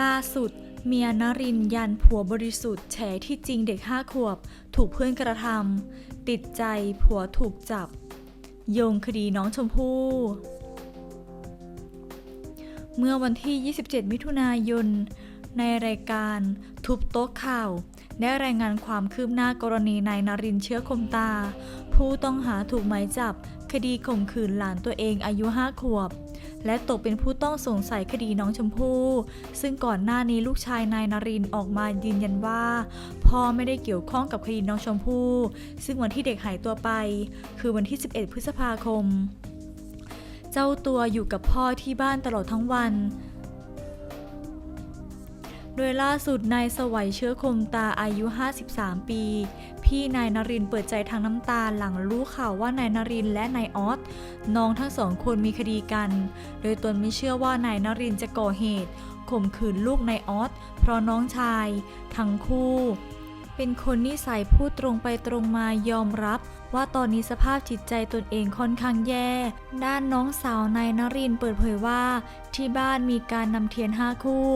ล่าสุด เมียนรินยันผัวบริสุทธิ์แฉที่จริงเด็กห้าขวบ ถูกเพื่อนกระทำติดใจผัวถูกจับ โยงคดีน้องชมพู่เมื่อวันที่ 27 มิถุนายน ในรายการทุบโต๊ะข่าว ได้รายงานความคืบหน้ากรณีนายนารินเชื้อคมตา ผู้ต้องหาถูกหมายจับ คดีข่มขืนหลานตัวเองอายุห้าขวบ และตกเป็นผู้ต้องสงสัยคดีน้องชมพู่ซึ่งก่อนหน้านี้ลูกชายนายนารินออกมายืนยันว่า พ่อไม่ได้เกี่ยวข้องกับคดีน้องชมพู่ซึ่งวันที่เด็กหายตัวไป คือวันที่ 11 พฤษภาคม เจ้าตัวอยู่กับพ่อที่บ้านตลอดทั้งวัน โดยล่าสุดนายสวัยเชื้อคมตาอายุ 53 ปี พี่นายนรินเปิดใจทางน้ำตาหลังรู้ข่าวว่านายนรินและนายออสน้องทั้งสองคนมีคดีกัน โดยตนไม่เชื่อว่านายนรินจะก่อเหตุข่มขืนลูกนายออสเพราะน้องชาย ทั้งคู่ เป็นคนนิสัยพูดตรงไปตรงมายอมรับ ว่าตอนนี้สภาพจิตใจตนเองค่อนข้างแย่ ด้านน้องสาวนายนรินเปิดเผยว่า ที่บ้านมีการนำเทียนห้าคู่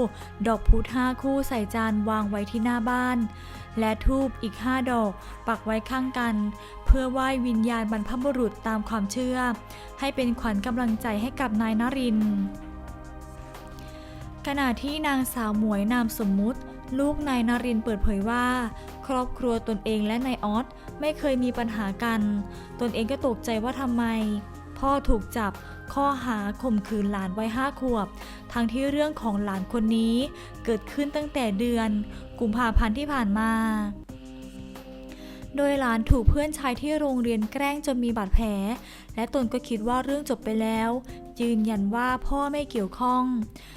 ดอกพุธห้าคู่ใส่จานวางไว้ที่หน้าบ้าน และทูบอีกห้าดอก ปักไว้ข้างกัน เพื่อไหว้วิญญาณบรรพบุรุษตามความเชื่อ ให้เป็นขวัญกำลังใจให้กับนายนรินขณะที่นางสาวหมวยนามสมมุติ ลูกนายนารินเปิดเผยว่า รอบครัวตนเองและนายออสไม่เคยมีปัญหากัน ตนเองก็ตกใจว่าทำไม พ่อถูกจับข้อหาข่มขืนหลานวัยห้าขวบ ทั้งที่เรื่องของหลานคนนี้เกิดขึ้นตั้งแต่เดือน กุมภาพันธ์ที่ผ่านมา โดยหลานถูกเพื่อนชายที่โรงเรียนแกล้งจนมีบาดแผล และตนก็คิดว่าเรื่องจบไปแล้ว ยืนยันว่าพ่อไม่เกี่ยวข้อง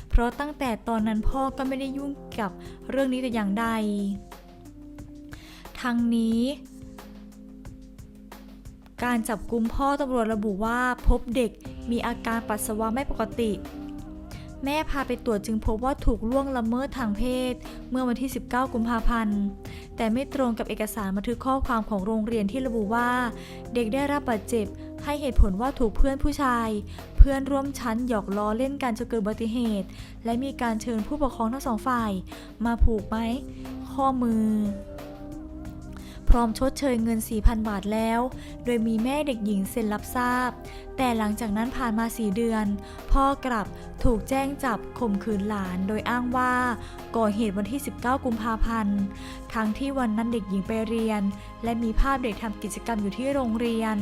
เพราะตั้งแต่ตอนนั้นพ่อก็ไม่ได้ยุ่งกับเรื่องนี้แต่อย่างใด ทั้งนี้ การจับกุมพ่อตำรวจระบุว่าพบเด็กมีอาการปัสสาวะไม่ปกติ แม่พาไปตรวจจึงพบว่าถูกล่วงละเมิดทางเพศ เมื่อวันที่ 19 กุมภาพันธ์ แต่ไม่ตรงกับเอกสารบันทึกข้อความของโรงเรียนที่ระบุว่า เด็กได้รับบาดเจ็บให้เหตุผลว่าถูกเพื่อนผู้ชาย เพื่อนร่วมชั้นหยอกล้อเล่นกันจนเกิดอุบัติเหตุ และมีการเชิญผู้ปกครองทั้งสองฝ่าย มาผูกไหมข้อมือ ร้อมชดเชยเงิน 4,000 บาทแล้ว โดยมีแม่เด็กหญิงเซ็นรับทราบ แต่หลังจากนั้นผ่านมา 4 เดือน พ่อกลับถูกแจ้งจับข่มขืนหลาน โดยอ้างว่าก่อเหตุวันที่ 19 กุมภาพันธ์ทั้งที่วันนั้นเด็กหญิงไปเรียน และมีภาพเด็กทำกิจกรรมอยู่ที่โรงเรียน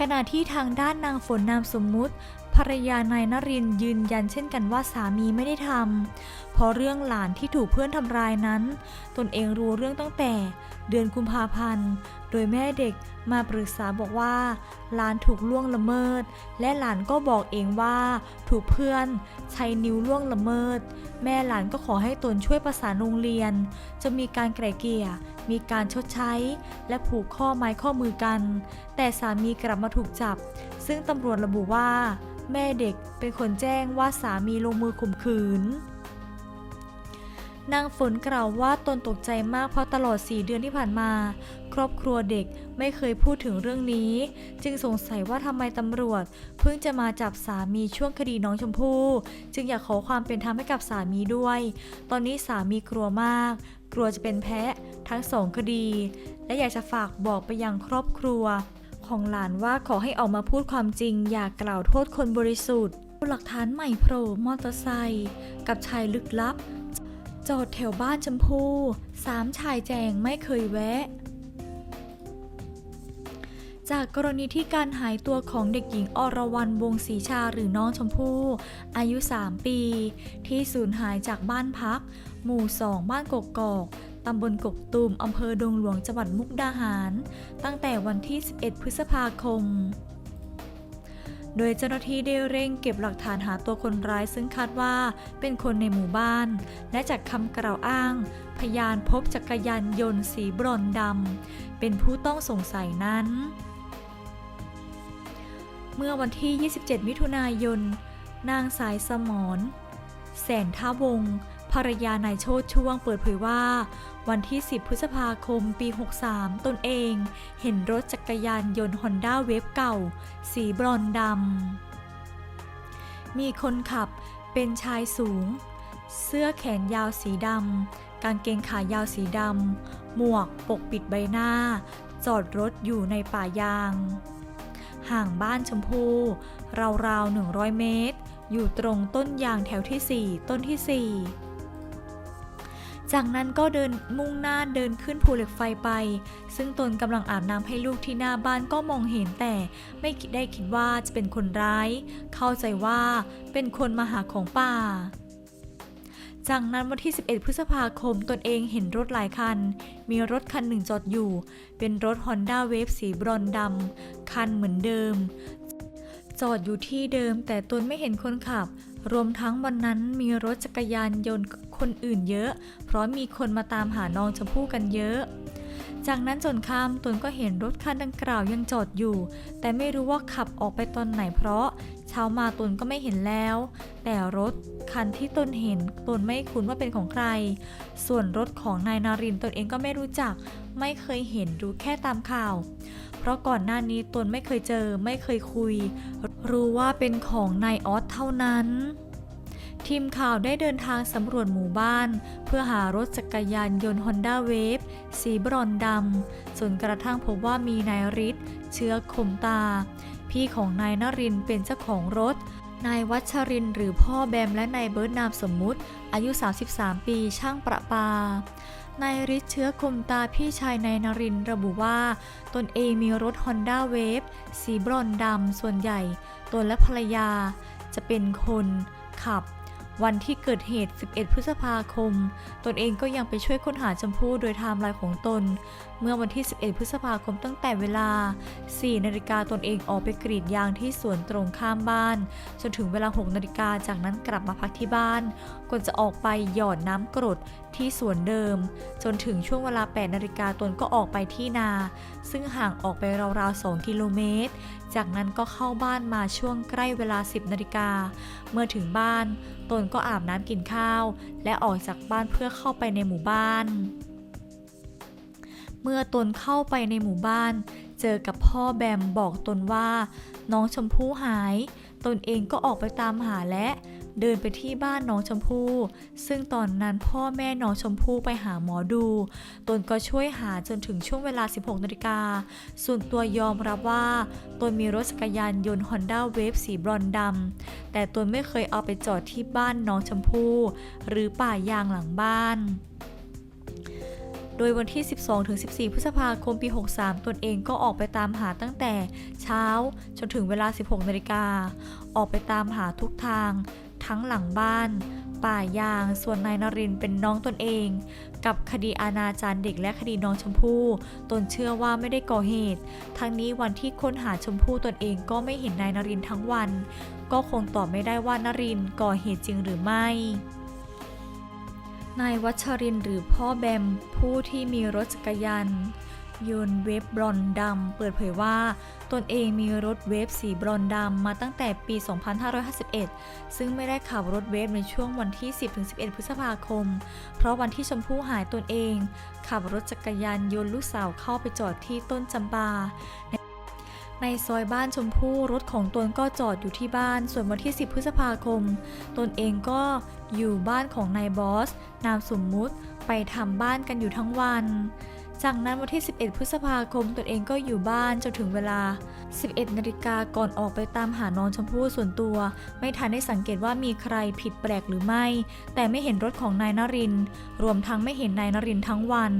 ขณะที่ทางด้านนางฝนนามสมมุติ ภรรยานายนรินยืนยันเช่นกันว่าสามีไม่ได้ทำเพราะเรื่องหลานที่ถูกเพื่อนทำร้ายนั้น ตนเองรู้เรื่องตั้งแต่เดือนกุมภาพันธ์ โดยแม่เด็กมาปรึกษาบอกว่าหลานถูกล่วงละเมิด และหลานก็บอกเองว่าถูกเพื่อนใช้นิ้วล่วงละเมิด แม่หลานก็ขอให้ตนช่วยประสานโรงเรียน จะมีการไกล่เกลี่ย มีการชดใช้ และผูกข้อไม้ข้อมือกัน แต่สามีกลับมาถูกจับ ซึ่งตำรวจระบุว่า แม่เด็กเป็นคนแจ้งว่าสามีลงมือข่มขืน นางฝนกล่าวว่าตนตกใจมากเพราะตลอด 4 เดือนที่ผ่านมา ครอบครัวเด็กไม่เคยพูดถึงเรื่องนี้ จึงสงสัยว่าทำไมตำรวจ เพิ่งจะมาจับสามีช่วงคดีน้องชมพู่ จึงอยากขอความเป็นธรรมให้กับสามีด้วย ตอนนี้สามีกลัวมาก กลัวจะเป็นแพ้ทั้งสองคดี และอยากจะฝากบอกไปยังครอบครัว ของหลานว่าขอให้ออกมาพูดความจริง อย่ากล่าวโทษคนบริสุทธิ์หลักฐานใหม่โผล่มอเตอร์ไซค์กับชายลึกลับ จอดแถวบ้านชมพูสามชายแจงไม่เคยแวะ จากกรณีที่การหายตัวของเด็กหญิงอรวรรณวงศรีชาหรือน้องชมพู่อายุ 3 ปี ที่สูญหายจากบ้านพัก หมู่ 2 บ้านกกอก ตำบลกกตูมอำเภอดงหลวงจังหวัดมุกดาหาร ตั้งแต่วันที่ 11 พฤษภาคม โดยเจ้าหน้าที่ได้เร่งเก็บหลักฐานหาตัวคนร้ายซึ่งคาดว่าเป็นคนในหมู่บ้าน และจากคำกล่าวอ้าง พยานพบจักรยานยนต์สีบรอนดำเป็นผู้ต้องสงสัยนั้นเมื่อวันที่ 27 มิถุนายน นางสายสมร แสนท่าวงศ์ ภรรยานายโชติช่วงเปิดเผยว่า วันที่ 10 พฤษภาคมปี 63 ตนเองเห็นรถจักรยานยนต์ฮอนด้าเวฟเก่า สีบรอนซ์ดำ มีคนขับเป็นชายสูง เสื้อแขนยาวสีดำ กางเกงขายาวสีดำ หมวกปกปิดใบหน้า จอดรถอยู่ในป่ายาง ห่างบ้านชมพู ราวๆ 100 เมตรอยู่ตรงต้นยางแถวที่ 4 ต้นที่ 4 จากนั้นก็เดินมุ่งหน้าเดินขึ้นภูเหล็กไฟไป ซึ่งตนกำลังอาบน้ำให้ลูกที่หน้าบ้านก็มองเห็นแต่ ไม่คิดได้คิดว่าจะเป็นคนร้าย เข้าใจว่าเป็นคนมาหาของป่าจากนั้นวันที่ 11 พฤษภาคมตนเองเห็นรถหลายคัน มีรถคันหนึ่งจอดอยู่ เป็นรถ Honda Wave สีบรอนดำ คันเหมือนเดิม จอดอยู่ที่เดิมแต่ตนไม่เห็นคนขับ รวมทั้งวันนั้นมีรถจักรยานยนต์คนอื่นเยอะ เพราะมีคนมาตามหาน้องชมพู่กันเยอะ จากนั้นจนค่ำตนก็เห็นรถคันดังกล่าวยังจอดอยู่ แต่ไม่รู้ว่าขับออกไปตอนไหนเพราะเช้ามาตนก็ไม่เห็นแล้ว แต่รถคันที่ตนเห็นตนไม่คุ้นว่าเป็นของใคร ส่วนรถของนายนารินตนเองก็ไม่รู้จัก ไม่เคยเห็นดูแค่ตามข่าว ราะก่อนหน้านี้ตนไม่เคยเจอไม่เคยคุย รู้ว่าเป็นของนายออสเท่านั้น ทีมข่าวได้เดินทางสำรวจหมู่บ้าน เพื่อหารถจักรยานยนต์ Honda Wave สีบรอนซ์ดำจนกระทั่งพบว่ามีนายฤทธิ์เชื้อคมตา พี่ของนายนรินเป็นเจ้าของรถนายวัชรินหรือพ่อแบมและนายเบิร์ดนามสมมุติ อายุ 33 ปีช่างประปา นายฤทธิ์เชื้อคมตาพี่ชายนายนรินระบุว่า ตนเองมีรถ Honda Wave สีบรอนดำส่วนใหญ่ ตนและภรรยา จะเป็นคนขับ วันที่เกิดเหตุ 11 พฤษภาคม ตนเองก็ยังไปช่วยค้นหาชมพู่โดยไทม์ไลน์ของตนเมื่อวันที่ 11 พฤษภาคมตั้งแต่เวลา 4 นาฬิกาตนเองออกไปกรีดยางที่สวนตรงข้ามบ้าน จนถึงเวลา 6 นาฬิกาจากนั้นกลับมาพักที่บ้าน ก่อนจะออกไปหยอดน้ำกรดที่สวนเดิม จนถึงช่วงเวลา 8 นาฬิกาตนก็ออกไปที่นา ซึ่งห่างออกไปราวๆ 2 กิโลเมตร จากนั้นก็เข้าบ้านมาช่วงใกล้เวลา 10 นาฬิกา เมื่อถึงบ้าน ตนก็อาบน้ำกินข้าว และออกจากบ้านเพื่อเข้าไปในหมู่บ้าน เมื่อตนเข้าไปในหมู่บ้าน เจอกับพ่อแบมบอกตนว่า น้องชมพู่หาย ตนเองก็ออกไปตามหาและ เดินไปที่บ้านน้องชมพู่ซึ่งตอนนั้นพ่อแม่น้องชมพู่ไปหาหมอดู ตนก็ช่วยหาจนถึงช่วงเวลา 16นาฬิกาส่วนตัวยอมรับว่า ตนมีรถจักรยานยนต์ Honda Wave สีบรอนซ์ดำแต่ตนไม่เคยเอาไปจอดที่บ้านน้องชมพู่หรือป่ายางหลังบ้าน โดยวันที่ 12-14 พฤษภาคมปี 63 ตนเองก็ออกไปตามหาตั้งแต่เช้าจนถึงเวลา 16นาฬิกา ออกไปตามหาทุกทาง ทั้งหลังบ้าน ป่ายาง ส่วนนายนรินทร์เป็นน้องตนเอง กับคดีอาณาจารเด็กและคดีน้องชมพู่ ตนเชื่อว่าไม่ได้ก่อเหตุ ทั้งนี้วันที่ค้นหาชมพู่ตนเองก็ไม่เห็นนายนรินทร์ทั้งวัน ก็คงตอบไม่ได้ว่านรินทร์ก่อเหตุจริงหรือไม่ นายวัชรินหรือพ่อแบม ผู้ที่มีรถจักรยานยนต์เวฟบรอนซ์ดำเปิดเผยว่า ตนเองมีรถเวฟสีบรอนซ์ดำมาตั้งแต่ปี 2551 ซึ่งไม่ได้ขับรถเวฟในช่วงวันที่ 10-11 พฤษภาคม เพราะวันที่ชมพู่หายตนเอง ขับรถจักรยานยนต์ลูกสาวเข้าไปจอดที่ต้นจำปา ในซอยบ้านชมพู่รถของตนก็จอดอยู่ที่บ้าน ส่วนวันที่ 10 พฤษภาคม ตนเองก็อยู่บ้านของนายบอส นามสมมุติไปทำบ้านกันอยู่ทั้งวัน จากนั้นวันที่ 11 พฤษภาคมตนเองก็อยู่บ้านจนถึงเวลา 11 นาฬิกาก่อนออกไปตามหาน้องชมพู่ส่วนตัว ไม่ทันได้สังเกตว่ามีใครผิดแปลกหรือไม่ แต่ไม่เห็นรถของนายนริน รวมทั้งไม่เห็นนายนรินทั้งวัน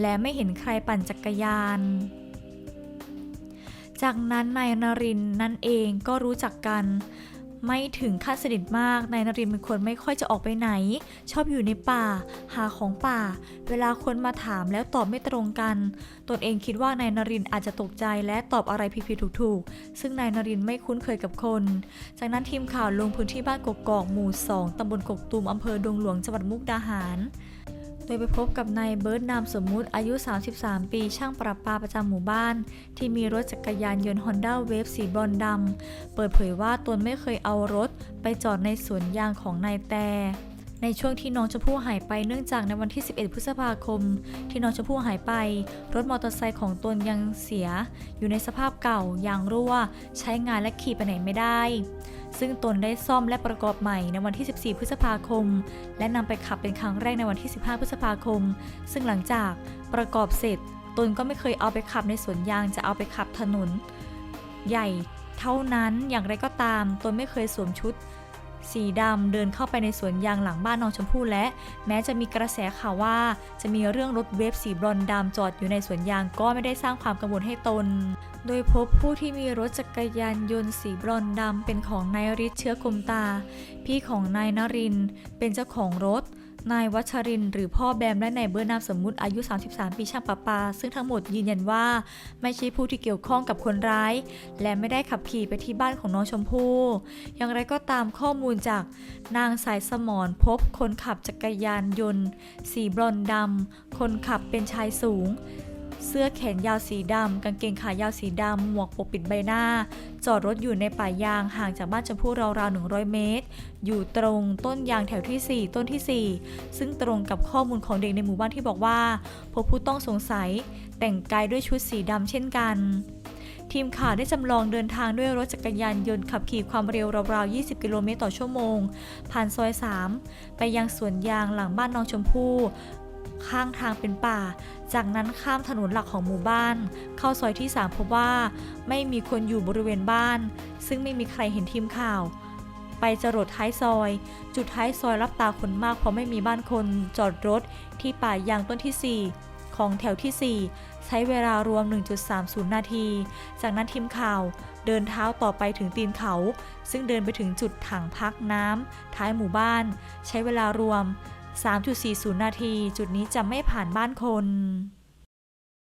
และไม่เห็นใครปั่นจักรยาน จากนั้นนายนรินนั่นเองก็รู้จักกัน ไม่ถึงขั้นสนิทมากนายนรินเป็นคนไม่ค่อยจะออกไปไหน ชอบอยู่ในป่า หาของป่า เวลาคนมาถามแล้วตอบไม่ตรงกัน ตนเองคิดว่านายนรินอาจจะตกใจและตอบอะไรผิดๆถูกๆ ซึ่งนายนรินไม่คุ้นเคยกับคน จากนั้นทีมข่าวลงพื้นที่บ้านกกอกหมู่ 2ตำบลกกตูมอำเภอดงหลวงจังหวัดมุกดาหาร โดยไปพบกับนายเบิร์ดนามสมมุติอายุ 33 ปีช่างประปาประจำหมู่บ้าน ที่มีรถจักรยานยนต์ Honda Wave สีบรอนดำเปิดเผยว่าตนไม่เคยเอารถไปจอดในสวนยางของนายแต่ ในช่วงที่น้องชมพู่หายไปเนื่องจากในวันที่ 11 พฤษภาคม ที่น้องชมพู่หายไป รถมอเตอร์ไซค์ของตนยังเสีย อยู่ในสภาพเก่ายางรั่ว ใช้งานและขี่ไปไหนไม่ได้ ซึ่งตนได้ซ่อมและประกอบใหม่ในวันที่ 14 พฤษภาคม และนำไปขับเป็นครั้งแรกในวันที่ 15 พฤษภาคม ซึ่งหลังจากประกอบเสร็จ ตนก็ไม่เคยเอาไปขับในสวนยางจะเอาไปขับถนน ใหญ่เท่านั้นอย่างไรก็ตามตนไม่เคยสวมชุด สีดำเดินเข้าไปในสวนยางหลังบ้านน้องชมพู่และ แม้จะมีกระแสข่าวว่า จะมีเรื่องรถเวฟสีบรอนดำจอดอยู่ในสวนยางก็ไม่ได้สร้างความกังวลให้ตน โดยพบผู้ที่มีรถจักรยานยนต์สีบรอนดำเป็นของนายฤทธิ์เชื้อคมตา พี่ของนายนรินเป็นเจ้าของรถ นายวัชริน หรือพ่อแบม และนายเบอร์นามสมมุติอายุ 33 ปีช่างประปา ซึ่งทั้งหมดยืนยันว่า ไม่ใช่ผู้ที่เกี่ยวข้องกับคนร้าย และไม่ได้ขับขี่ไปที่บ้านของน้องชมพู่ อย่างไรก็ตามข้อมูลจากนางสายสมรพบคนขับจักรยานยนต์ สีบรอนดำคนขับเป็นชายสูง เสื้อแขนยาวสีดำกางเกงขายาวสีดำหมวกปกปิดใบหน้า จอดรถอยู่ในป่ายางห่างจากบ้านชมพู่ราวๆ 100 เมตร อยู่ตรงต้นยางแถวทีสี่4 ต้นทีสี่ 4 ซึ่งตรงกับข้อมูลของเด็กในหมู่บ้านที่บอกว่า พบผู้ต้องสงสัย แต่งกายด้วยชุดสีดำเช่นกันทีมข่าวได้จำลองเดินทางด้วยรถจักรยานยนต์ขับขี่ความเร็วราวๆ 20 กิโลเมตรต่อชั่วโมง ผ่านซอย 3 ไปยังสวนยางหลังบ้านน้องชมพู่ ข้างทางเป็นป่า จากนั้นข้ามถนนหลักของหมู่บ้าน เข้าซอยที่ 3 พบว่าไม่มีคนอยู่บริเวณบ้าน ซึ่งไม่มีใครเห็นทีมข่าว ไปจรดท้ายซอย จุดท้ายซอยรับตาคนมากเพราะไม่มีบ้านคนจอดรถที่ป่ายางต้นที่ 4 ของแถวทีสี่4 ใช้เวลารวม 1.30 นาที จากนั้นทีมข่าวเดินเท้าต่อไปถึงตีนเขา ซึ่งเดินไปถึงจุดถังพักน้ำท้ายหมู่บ้าน ใช้เวลารวม 3.40 นาที จุดนี้จะไม่ผ่านบ้านคน